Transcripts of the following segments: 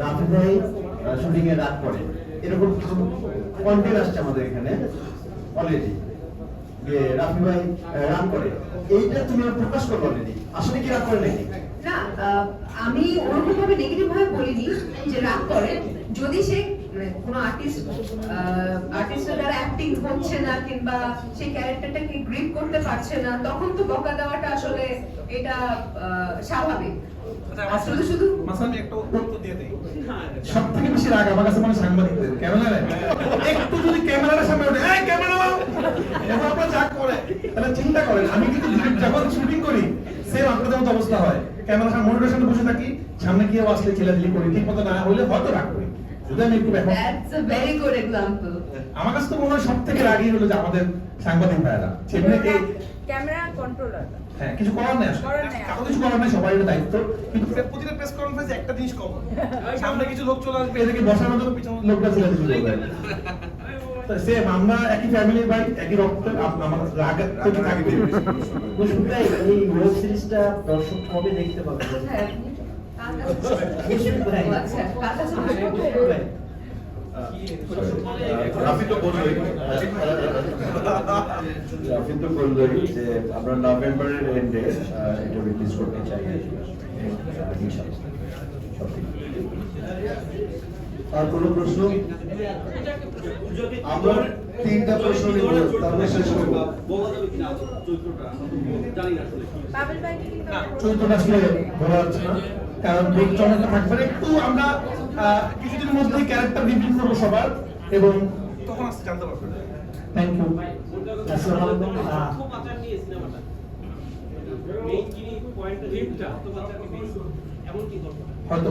রাফি ভাই শুটিং এ রাত করে এরকম কিছু কন্টেন্ট আসছে আমাদের এখানে অলরেডি যে রাফি ভাই রাত করে এইটা তুমি প্রকাশ করো অলরেডি আসলে কি রাত করে নাকি না আমি ওরকম ভাবে নেগেটিভ ভাবে বলিনি যে রাগ করে। যদি সে কোনো আর্টিস্ট আর্টিস্টের দ্বারা অ্যাক্টিং হচ্ছে না কিংবা সেই ক্যারেক্টারটাকে গ্রিপ করতে পারছে না তখন তো বকা দেওয়াটা আসলে এটা স্বাভাবিক। আসলে শুধু মাসান আমি একটা উত্তর দিয়ে দেই। সব থেকে বেশি রাগ আমার কাছে মানে সাংবাদিকদের। কেমন একটু যদি ক্যামেরার সামনে ওঠে এই ক্যামেরা! এবার যা করে তাহলে চিন্তা করেন আমি কিন্তু যখন শুটিং করি সেম আপনাদের মতো অবস্থা হয়। ক্যামেরার সামনে মনিটরের সামনে বসে থাকি সামনে গিয়ে আসলে ছেলেদিলি করি ঠিক মতো না হইলে হয়তো রাগ করি। যদি আমি একটু that's a very good example আমার কাছে তো মনে হয় সব থেকে হলো যে আমাদের সাংবাদিক ভাইয়েরা। সেখানে ক্যামেরা কন্ট্রোলার হ্যাঁ কিছু করার নেই। কারও কিছু করার নেই সবাই দায়িত্ব। কিন্তু প্রতিটা প্রেস কনফারেন্সে একটা জিনিস কম সামনে কিছু লোক চলে আসবে এদেরকে বসানোর জন্য পিছনে লোকটা ছেড়ে দিতে সেম আমরা একই ফ্যামিলির ভাই একই রক্ত আমার রাগ তো থাকবে এই ওয়েব সিরিজটা দর্শক কবে দেখতে পাবে? রাফি তো বললোই রাফি তো বললোই যে আমরা নভেম্বরের এন্ডে এটা রিলিজ করতে চাই। আর কোনো প্রশ্ন আমরা তিনটা প্রশ্ন নিব তারপরে শেষ করব বাবুল ভাই কি আসলে বলা যাচ্ছে না কারণ এই থাকবে একটু আমরা আহ, কিছুদিনের ক্যারেক্টার রিভিউ করব সবার এবং তখন আসতে জানতে পারবেন। থ্যাংক ইউ হয়তো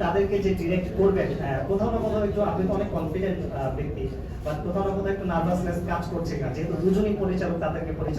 তাদেরকে যে ডিরেক্ট করবেন আহ, কোথাও না কোথাও একটু আপনি তো অনেক কনফিডেন্ট ব্যক্তি। বা কোথাও না কোথাও একটু নার্ভাসনেস কাজ করছে না যেহেতু দুজনই পরিচালক তাদেরকে পরিচালক